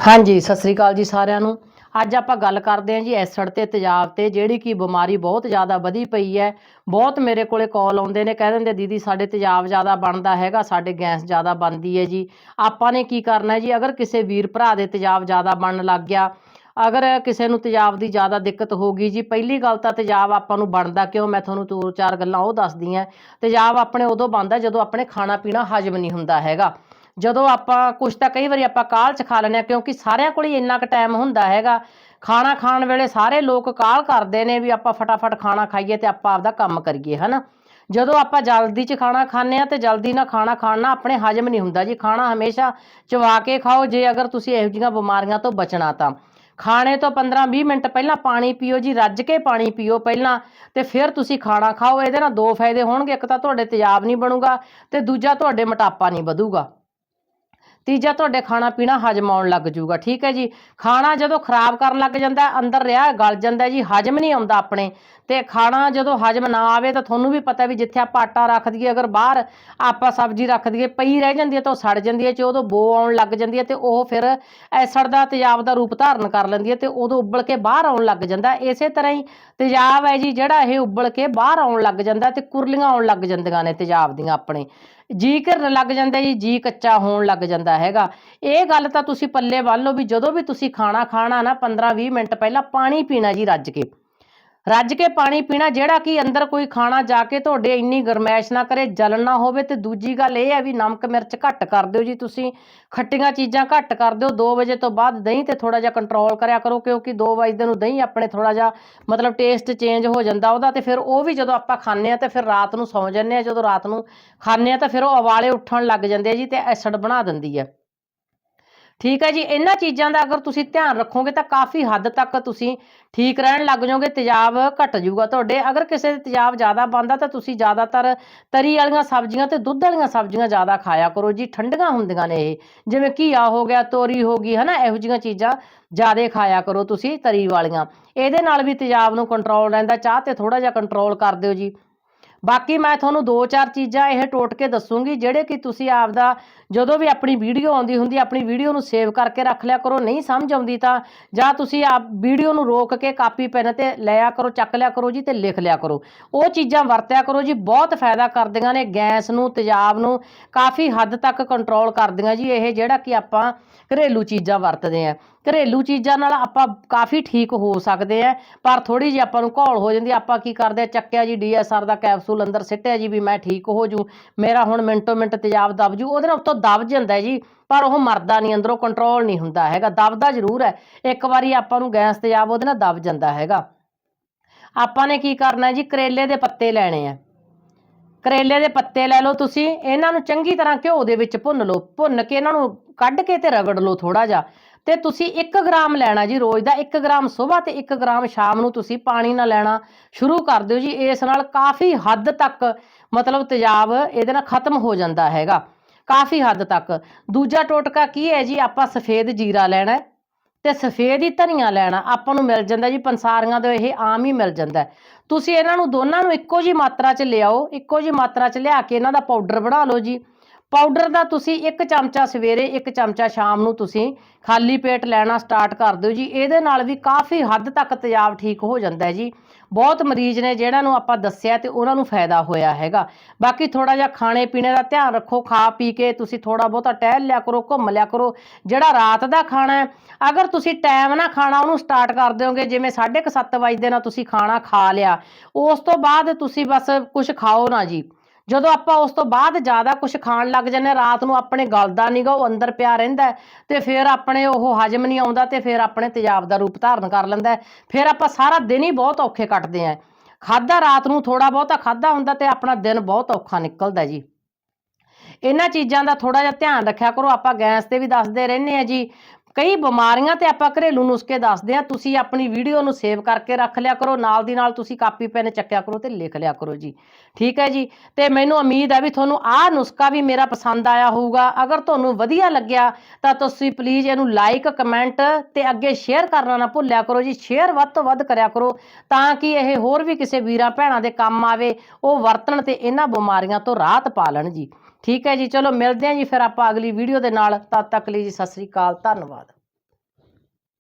ਹਾਂਜੀ, ਸਤਿ ਸ੍ਰੀ ਅਕਾਲ ਜੀ ਸਾਰਿਆਂ ਨੂੰ। ਅੱਜ ਆਪਾਂ ਗੱਲ ਕਰਦੇ ਹਾਂ ਜੀ ਐਸਿਡ ਤੇ ਤੇਜ਼ਾਬ ਤੇ, ਜਿਹੜੀ ਕਿ ਬਿਮਾਰੀ ਬਹੁਤ ਜ਼ਿਆਦਾ ਵਧੀ ਪਈ ਹੈ। ਬਹੁਤ ਮੇਰੇ ਕੋਲੇ ਕਾਲ ਆਉਂਦੇ ਨੇ, ਕਹਿ ਦਿੰਦੇ, ਦੀਦੀ, ਸਾਡੇ ਤੇਜ਼ਾਬ ਜ਼ਿਆਦਾ ਬਣਦਾ ਹੈਗਾ, ਸਾਡੇ ਗੈਸ ਜ਼ਿਆਦਾ ਬਣਦੀ ਹੈ ਜੀ। ਆਪਾਂ ਨੇ ਕੀ ਕਰਨਾ ਹੈ ਜੀ? ਅਗਰ ਕਿਸੇ ਵੀਰ ਭਰਾ ਦੇ ਤੇਜ਼ਾਬ ਜ਼ਿਆਦਾ ਬਣਨ ਲੱਗ ਗਿਆ, ਅਗਰ ਕਿਸੇ ਨੂੰ ਤੇਜ਼ਾਬ ਦੀ ਜ਼ਿਆਦਾ ਦਿੱਕਤ ਹੋ ਗਈ ਜੀ, ਪਹਿਲੀ ਗੱਲ ਤਾਂ ਤੇਜ਼ਾਬ ਆਪਾਂ ਨੂੰ ਬਣਦਾ ਕਿਉਂ? ਮੈਂ ਤੁਹਾਨੂੰ ਦੋ ਚਾਰ ਗੱਲਾਂ ਉਹ ਦੱਸਦੀ ਹਾਂ। ਤੇਜ਼ਾਬ ਆਪਣੇ ਉਦੋਂ ਬਣਦਾ ਜਦੋਂ ਆਪਣੇ ਖਾਣਾ ਪੀਣਾ ਹਜਮ ਨਹੀਂ ਹੁੰਦਾ ਹੈਗਾ। ਜਦੋਂ ਆਪਾਂ ਕੁਛ ਤਾਂ ਕਈ ਵਾਰੀ ਆਪਾਂ ਕਾਹਲ ਚ ਖਾ ਲੈਂਦੇ ਹਾਂ, ਕਿਉਂਕਿ ਸਾਰਿਆਂ ਕੋਲ ਹੀ ਇੰਨਾ ਕੁ ਟਾਈਮ ਹੁੰਦਾ ਹੈਗਾ। ਖਾਣਾ ਖਾਣ ਵੇਲੇ ਸਾਰੇ ਲੋਕ ਕਾਹਲ ਕਰਦੇ ਨੇ ਵੀ ਆਪਾਂ ਫਟਾਫਟ ਖਾਣਾ ਖਾਈਏ ਤੇ ਆਪਾਂ ਆਪਦਾ ਕੰਮ ਕਰੀਏ, ਹਨਾ? ਜਦੋਂ ਆਪਾਂ ਜਲਦੀ ਚ ਖਾਣਾ ਖਾਂਦੇ ਆ ਤੇ ਜਲਦੀ ਨਾਲ ਖਾਣਾ ਖਾਣਾ ਆਪਣੇ ਹਜਮ ਨਹੀਂ ਹੁੰਦਾ ਜੀ। ਖਾਣਾ ਹਮੇਸ਼ਾ ਚਵਾ ਕੇ ਖਾਓ, ਜੇ ਅਗਰ ਤੁਸੀਂ ਇਹੋ ਜਿਹੀਆਂ ਬਿਮਾਰੀਆਂ ਤੋਂ ਬਚਣਾ ਤਾਂ। ਖਾਣੇ ਤੋਂ 15-20 ਮਿੰਟ ਪਹਿਲਾਂ ਪਾਣੀ ਪੀਓ ਜੀ, ਰੱਜ ਕੇ ਪਾਣੀ ਪੀਓ ਪਹਿਲਾਂ ਤੇ ਫਿਰ ਤੁਸੀਂ ਖਾਣਾ ਖਾਓ। ਇਹਦੇ ਨਾਲ ਦੋ ਫਾਇਦੇ ਹੋਣਗੇ, ਇੱਕ ਤਾਂ ਤੁਹਾਡੇ ਤੇਜ਼ਾਬ ਨਹੀਂ ਬਣੂਗਾ ਤੇ ਦੂਜਾ ਤੁਹਾਡੇ ਮੋਟਾਪਾ ਨਹੀਂ ਵਧੂਗਾ। ਤੀਜਾ ਤੁਹਾਡੇ ਖਾਣਾ ਪੀਣਾ ਹਜਮ ਆਉਣ ਲੱਗ ਜੂਗਾ ਠੀਕ ਹੈ ਜੀ? ਖਾਣਾ ਜਦੋਂ ਖਰਾਬ ਕਰਨ ਲੱਗ ਜਾਂਦਾ, ਅੰਦਰ ਰਿਹਾ, ਗਲ ਜਾਂਦਾ ਜੀ, ਹਜਮ ਨਹੀਂ ਆਉਂਦਾ ਆਪਣੇ। ਤੇ ਖਾਣਾ ਜਦੋਂ ਹਜਮ ਨਾ ਆਵੇ ਤਾਂ ਤੁਹਾਨੂੰ ਵੀ ਪਤਾ ਵੀ ਜਿੱਥੇ ਆਪਾਂ ਆਟਾ ਰੱਖ ਦਈਏ, ਅਗਰ ਬਾਹਰ ਆਪਾਂ ਸਬਜ਼ੀ ਰੱਖ ਦਈਏ, ਪਈ ਰਹਿ ਜਾਂਦੀ ਹੈ ਤਾਂ ਉਹ ਸੜ ਜਾਂਦੀ ਹੈ, ਜੇ ਉਦੋਂ ਬੋ ਆਉਣ ਲੱਗ ਜਾਂਦੀ ਹੈ ਤੇ ਉਹ ਫਿਰ ਐਸੜ ਦਾ ਤੇਜ਼ਾਬ ਦਾ ਰੂਪ ਧਾਰਨ ਕਰ ਲੈਂਦੀ ਹੈ ਤੇ ਉਦੋਂ ਉੱਬਲ ਕੇ ਬਾਹਰ ਆਉਣ ਲੱਗ ਜਾਂਦਾ। ਇਸੇ ਤਰ੍ਹਾਂ ਹੀ ਤੇਜ਼ਾਬ ਹੈ ਜੀ, ਜਿਹੜਾ ਇਹ ਉੱਬਲ ਕੇ ਬਾਹਰ ਆਉਣ ਲੱਗ ਜਾਂਦਾ ਹੈ ਤੇ ਕੁਰਲੀਆਂ ਆਉਣ ਲੱਗ ਜਾਂਦੀਆਂ ਨੇ ਤੇਜ਼ਾਬ ਦੀਆਂ ਆਪਣੇ। ਜੀ ਘਿਰਨ ਲੱਗ ਜਾਂਦਾ ਜੀ ਜੀ ਕੱਚਾ ਹੋਣ ਲੱਗ ਜਾਂਦਾ। ਹੈਗਾ। ਇਹ ਗੱਲ ਤਾਂ ਤੁਸੀਂ ਪੱਲੇ ਬੰਨ੍ਹ ਲਓ ਵੀ ਜਦੋਂ ਵੀ ਤੁਸੀਂ ਖਾਣਾ ਖਾਣਾ ਨਾ 15-20 ਮਿੰਟ ਪਹਿਲਾਂ ਪਾਣੀ ਪੀਣਾ ਜੀ ਰੱਜ ਕੇ। ਰੱਜ ਕੇ ਪਾਣੀ ਪੀਣਾ, ਜਿਹੜਾ ਕਿ ਅੰਦਰ ਕੋਈ ਖਾਣਾ ਜਾ ਕੇ ਤੁਹਾਡੇ ਇੰਨੀ ਗਰਮੈਸ਼ ਨਾ ਕਰੇ ਜਲਣ ਨਾ ਹੋਵੇ ਤੇ ਦੂਜੀ ਗੱਲ ਇਹ ਹੈ ਵੀ ਨਮਕ ਮਿਰਚ ਘੱਟ ਕਰ ਦਿਓ ਜੀ ਤੁਸੀਂ। ਖੱਟੀਆਂ ਚੀਜ਼ਾਂ ਘੱਟ ਕਰ ਦਿਓ 2 ਵਜੇ ਤੋਂ ਬਾਅਦ ਦਹੀਂ ਤੇ ਥੋੜਾ ਜਿਹਾ ਕੰਟਰੋਲ ਕਰਿਆ ਕਰੋ, ਕਿਉਂਕਿ 2 ਵਜੇ ਨੂੰ ਦਹੀਂ ਆਪਣੇ ਥੋੜਾ ਜਿਹਾ ਮਤਲਬ ਟੇਸਟ ਚੇਂਜ ਹੋ ਜਾਂਦਾ ਉਹਦਾ ਤੇ ਫਿਰ ਉਹ ਵੀ ਜਦੋਂ ਆਪਾਂ ਖਾਂਦੇ ਆ ਤੇ ਫਿਰ ਰਾਤ ਨੂੰ ਸੌਂ ਜਾਂਦੇ ਆ ਜਦੋਂ ਰਾਤ ਨੂੰ ਖਾਂਦੇ ਆ ਤਾਂ ਫਿਰ ਉਹ ਉਬਾਲੇ ਉੱਠਣ ਲੱਗ ਜਾਂਦੇ ਆ ਜੀ ਤੇ ਐਸਿਡ ਬਣਾ ਦਿੰਦੀ ਹੈ। ਠੀਕ ਹੈ ਜੀ, ਇਹਨਾਂ ਚੀਜ਼ਾਂ ਦਾ ਅਗਰ ਤੁਸੀਂ ਧਿਆਨ ਰੱਖੋਗੇ ਤਾਂ ਕਾਫੀ ਹੱਦ ਤੱਕ ਤੁਸੀਂ ਠੀਕ ਰਹਿਣ ਲੱਗ ਜਾਓਗੇ, ਤੇਜ਼ਾਬ ਘਟ ਜਾਊਗਾ ਤੁਹਾਡੇ। ਅਗਰ ਕਿਸੇ ਦੇ ਤੇਜ਼ਾਬ ਜ਼ਿਆਦਾ ਬਣਦਾ ਤਾਂ ਤੁਸੀਂ ਜ਼ਿਆਦਾਤਰ ਤਰੀ ਵਾਲੀਆਂ ਸਬਜ਼ੀਆਂ ਤੇ ਦੁੱਧ ਵਾਲੀਆਂ ਸਬਜ਼ੀਆਂ ਜ਼ਿਆਦਾ ਖਾਇਆ ਕਰੋ ਜੀ, ਠੰਡੀਆਂ ਹੁੰਦੀਆਂ ਨੇ ਇਹ। ਜਿਵੇਂ ਘੀਆ ਹੋ ਗਿਆ, ਤੋਰੀ ਹੋ ਗਈ, ਹਨਾ, ਇਹੋ ਜਿਹੀਆਂ ਚੀਜ਼ਾਂ ਜ਼ਿਆਦਾ ਖਾਇਆ ਕਰੋ ਤੁਸੀਂ ਤਰੀ ਵਾਲੀਆਂ। ਇਹਦੇ ਨਾਲ ਵੀ ਤੇਜ਼ਾਬ ਨੂੰ ਕੰਟਰੋਲ ਰਹਿੰਦਾ, ਚਾਹ ਤੇ ਥੋੜਾ ਜਿਹਾ ਕੰਟਰੋਲ ਕਰ ਦਿਓ ਜੀ। ਬਾਕੀ ਮੈਂ ਤੁਹਾਨੂੰ ਦੋ ਚਾਰ ਚੀਜ਼ਾਂ ਇਹ ਟੋਟ ਕੇ ਦੱਸੂਗੀ, ਜਿਹੜੇ ਕਿ ਤੁਸੀਂ ਆਪਦਾ ਜਦੋਂ ਵੀ ਆਪਣੀ ਵੀਡੀਓ ਆਉਂਦੀ ਹੁੰਦੀ ਆਪਣੀ ਵੀਡੀਓ ਨੂੰ ਸੇਵ ਕਰਕੇ ਰੱਖ ਲਿਆ ਕਰੋ, ਨਹੀਂ ਸਮਝ ਆਉਂਦੀ ਤਾਂ ਜਾਂ ਤੁਸੀਂ ਆਪ ਵੀਡੀਓ ਨੂੰ ਰੋਕ ਕੇ ਕਾਪੀ, ਪੈਨ ਤੇ ਲਿਆ ਕਰੋ, ਚੱਕ ਲਿਆ ਕਰੋ ਜੀ ਤੇ ਲਿਖ ਲਿਆ ਕਰੋ। ਉਹ ਚੀਜ਼ਾਂ ਵਰਤਿਆ ਕਰੋ ਜੀ, ਬਹੁਤ ਫਾਇਦਾ ਕਰਦੀਆਂ ਨੇ ਗੈਸ ਨੂੰ, ਤੇਜ਼ਾਬ ਨੂੰ, ਕਾਫੀ ਹੱਦ ਤੱਕ ਕੰਟਰੋਲ ਕਰਦੀਆਂ ਜੀ, ਇਹ ਜਿਹੜਾ ਕਿ ਆਪਾਂ ਘਰੇਲੂ ਚੀਜ਼ਾਂ ਵਰਤਦੇ ਆ। ਘਰੇਲੂ ਚੀਜ਼ਾਂ ਨਾਲ ਆਪਾਂ ਕਾਫੀ ਠੀਕ ਹੋ ਸਕਦੇ ਆ, ਪਰ ਥੋੜੀ ਜਿਹੀ ਆਪਾਂ ਨੂੰ ਘੋਲ ਹੋ ਜਾਂਦੀ ਆਪਾਂ ਕੀ ਕਰਦੇ ਆ, ਚੱਕਿਆ ਜੀ ਡੀਐਸਆਰ ਦਾ ਕੈਪਸੂਲ ਅੰਦਰ ਸਿੱਟਿਆ ਜੀ ਵੀ ਮੈਂ ਠੀਕ ਹੋ ਜੂ, ਮੇਰਾ ਹੁਣ ਮਿੰਟੋ ਮਿੰਟ ਤੇਜ਼ਾਬ ਦਬ ਜੂ, ਉਹਦੇ ਨਾਲ ਉੱਤੋਂ ਦਬ ਜਾਂਦਾ ਜੀ, ਪਰ ਉਹ ਮਰਦਾ ਨਹੀਂ, ਅੰਦਰੋਂ ਕੰਟਰੋਲ ਨਹੀਂ ਹੁੰਦਾ ਹੈਗਾ, ਦਬਦਾ ਜ਼ਰੂਰ ਹੈ, ਇੱਕ ਵਾਰੀ ਆਪਾਂ ਨੂੰ ਗੈਸ ਤੇਜ਼ਾਬ ਉਹਦੇ ਨਾਲ ਦਬ ਜਾਂਦਾ ਹੈਗਾ। ਆਪਾਂ ਨੇ ਕੀ ਕਰਨਾ ਜੀ, ਕਰੇਲੇ ਦੇ ਪੱਤੇ ਲੈਣੇ ਆ। ਕਰੇਲੇ ਦੇ ਪੱਤੇ ਲੈ ਲਓ ਤੁਸੀਂ, ਇਹਨਾਂ ਨੂੰ ਚੰਗੀ ਤਰ੍ਹਾਂ ਘਿਓ ਦੇ ਵਿੱਚ ਭੁੰਨ ਲਓ, ਭੁੰਨ ਕੇ ਇਹਨਾਂ ਨੂੰ ਕੱਢ ਕੇ ਤੇ ਰਗੜ ਲਓ ਥੋੜਾ ਜਿਹਾ। ਤੇ ਤੁਸੀਂ 1 ਗ੍ਰਾਮ ਲੈਣਾ ਜੀ ਰੋਜ਼ ਦਾ 1 ਗ੍ਰਾਮ ਸਵੇਰ ਤੇ 1 ਗ੍ਰਾਮ ਸ਼ਾਮ ਨੂੰ ਤੁਸੀਂ ਪਾਣੀ ਨਾਲ ਲੈਣਾ ਸ਼ੁਰੂ ਕਰ ਦਿਓ ਜੀ। ਇਸ ਨਾਲ ਕਾਫੀ ਹੱਦ ਤੱਕ ਮਤਲਬ ਤੇਜ਼ਾਬ ਇਹਦੇ ਨਾਲ ਖਤਮ ਹੋ ਜਾਂਦਾ ਹੈਗਾ। ਕਾਫੀ ਹੱਦ ਤੱਕ। ਦੂਜਾ ਟੋਟਕਾ ਕੀ ਹੈ ਜੀ? ਆਪਾਂ ਸਫੇਦ ਜੀਰਾ ਲੈਣਾ ਹੈ ਤੇ ਸਫੇਦ ਹੀ ਧਨੀਆ ਲੈਣਾ। ਆਪਾਂ ਨੂੰ ਮਿਲ ਜਾਂਦਾ ਜੀ, ਪੰਸਾਰੀਆਂ ਦੇ ਇਹ ਆਮ ਹੀ ਮਿਲ ਜਾਂਦਾ ਤੁਸੀਂ ਇਹਨਾਂ ਨੂੰ ਦੋਨਾਂ ਨੂੰ ਇੱਕੋ ਜੀ ਮਾਤਰਾ 'ਚ ਲਿਆਓ, ਇੱਕੋ ਜੀ ਮਾਤਰਾ 'ਚ ਲਿਆ ਕੇ ਇਹਨਾਂ ਦਾ ਪਾਊਡਰ ਬਣਾ ਲਓ ਜੀ। ਪਾਊਡਰ ਦਾ ਤੁਸੀਂ ਇੱਕ ਚਮਚਾ ਸਵੇਰੇ, ਇੱਕ ਚਮਚਾ ਸ਼ਾਮ ਨੂੰ ਤੁਸੀਂ ਖਾਲੀ ਪੇਟ ਲੈਣਾ ਸਟਾਰਟ ਕਰ ਦਿਓ ਜੀ। ਇਹਦੇ ਨਾਲ ਵੀ ਕਾਫੀ ਹੱਦ ਤੱਕ ਤੇਜ਼ਾਬ ਠੀਕ ਹੋ ਜਾਂਦਾ ਹੈ ਜੀ। ਬਹੁਤ ਮਰੀਜ਼ ਨੇ ਜਿਹਨਾਂ ਨੂੰ ਆਪਾਂ ਦੱਸਿਆ ਤੇ ਉਹਨਾਂ ਨੂੰ ਫਾਇਦਾ ਹੋਇਆ ਹੈਗਾ। ਬਾਕੀ ਥੋੜਾ ਜਿਹਾ ਖਾਣੇ ਪੀਣੇ ਦਾ ਧਿਆਨ ਰੱਖੋ, ਖਾ ਪੀ ਕੇ ਤੁਸੀਂ ਥੋੜਾ ਬਹੁਤਾ ਟਹਿਲ ਲਿਆ ਕਰੋ, ਘੁੰਮ ਲਿਆ ਕਰੋ। ਜਿਹੜਾ ਰਾਤ ਦਾ ਖਾਣਾ ਹੈ, ਅਗਰ ਤੁਸੀਂ ਟਾਈਮ ਨਾਲ ਖਾਣਾ ਉਹਨੂੰ ਸਟਾਰਟ ਕਰ ਦਿਓਗੇ, ਜਿਵੇਂ 7:30 ਵਜੇ ਦੇ ਨਾਲ ਤੁਸੀਂ ਖਾਣਾ ਖਾ ਲਿਆ, ਉਸ ਤੋਂ ਬਾਅਦ ਤੁਸੀਂ ਬਸ ਕੁਝ ਖਾਓ ਨਾ ਜੀ। ਜਦੋਂ ਆਪਾਂ ਉਸ ਤੋਂ ਬਾਅਦ ਜ਼ਿਆਦਾ ਕੁਝ ਖਾਣ ਲੱਗ ਜਾਂਦੇ ਹਾਂ, ਰਾਤ ਨੂੰ ਆਪਣੇ ਗਲਦਾ ਨਹੀਂਗਾ ਉਹ ਅੰਦਰ ਪਿਆ ਰਹਿੰਦਾ ਹੈ ਤੇ ਫਿਰ ਆਪਣੇ ਉਹ ਹਜਮ ਨਹੀਂ ਆਉਂਦਾ ਤੇ ਫਿਰ ਆਪਣੇ ਤੇਜ਼ਾਬ ਦਾ ਰੂਪ ਧਾਰਨ ਕਰ ਲੈਂਦਾ ਫਿਰ ਆਪਾਂ ਸਾਰਾ ਦਿਨ ਹੀ ਬਹੁਤ ਔਖੇ ਕੱਟਦੇ ਆਂ ਖਾਦਾ ਰਾਤ ਨੂੰ ਥੋੜਾ ਬਹੁਤਾ ਖਾਦਾ ਹੁੰਦਾ ਤੇ ਆਪਣਾ ਦਿਨ ਬਹੁਤ ਔਖਾ ਨਿਕਲਦਾ ਜੀ। ਇਹਨਾਂ ਚੀਜ਼ਾਂ ਦਾ ਥੋੜਾ ਜਿਹਾ ਧਿਆਨ ਰੱਖਿਆ ਕਰੋ ਆਪਾਂ ਗੈਸ ਤੇ ਵੀ ਦੱਸਦੇ ਰਹਿੰਦੇ ਆ ਜੀ। ਕਈ ਬਿਮਾਰੀਆਂ ਤੇ ਆਪਾਂ ਘਰੇਲੂ ਨੁਸਖੇ ਦੱਸਦੇ ਆ ਤੁਸੀਂ ਆਪਣੀ ਵੀਡੀਓ ਨੂੰ ਸੇਵ ਕਰਕੇ ਰੱਖ ਲਿਆ ਕਰੋ, ਨਾਲ ਦੀ ਨਾਲ ਤੁਸੀਂ ਕਾਪੀ, ਪੈਨ ਚੱਕਿਆ ਕਰੋ ਤੇ ਲਿਖ ਲਿਆ ਕਰੋ ਜੀ। ਠੀਕ ਹੈ ਜੀ? ਤੇ ਮੈਨੂੰ ਉਮੀਦ ਹੈ ਵੀ ਤੁਹਾਨੂੰ ਆਹ ਨੁਸਖਾ ਵੀ ਮੇਰਾ ਪਸੰਦ ਆਇਆ ਹੋਊਗਾ। ਅਗਰ ਤੁਹਾਨੂੰ ਵਧੀਆ ਲੱਗਿਆ ਤਾਂ ਤੁਸੀਂ ਪਲੀਜ਼ ਇਹਨੂੰ ਲਾਈਕ ਕਮੈਂਟ ਤੇ ਅੱਗੇ ਸ਼ੇਅਰ ਕਰਨਾ ਨਾ ਭੁੱਲਿਆ ਕਰੋ ਜੀ। ਸ਼ੇਅਰ ਵੱਧ ਤੋਂ ਵੱਧ ਕਰਿਆ ਕਰੋ ਤਾਂ ਕਿ ਇਹ ਹੋਰ ਵੀ ਕਿਸੇ ਵੀਰਾਂ, ਭੈਣਾਂ ਦੇ ਕੰਮ ਆਵੇ, ਉਹ ਵਰਤਣ ਤੇ ਇਹਨਾਂ ਬਿਮਾਰੀਆਂ ਤੋਂ ਰਾਹਤ ਪਾ ਲੈਣ ਜੀ। ਠੀਕ ਹੈ ਜੀ, ਚਲੋ ਮਿਲਦੇ ਹਾਂ ਜੀ ਫਿਰ ਆਪਾਂ ਅਗਲੀ ਵੀਡੀਓ ਦੇ ਨਾਲ। ਤਦ ਤੱਕ ਲਈ ਜੀ, ਸਤਿ ਸ੍ਰੀ ਅਕਾਲ, ਧੰਨਵਾਦ।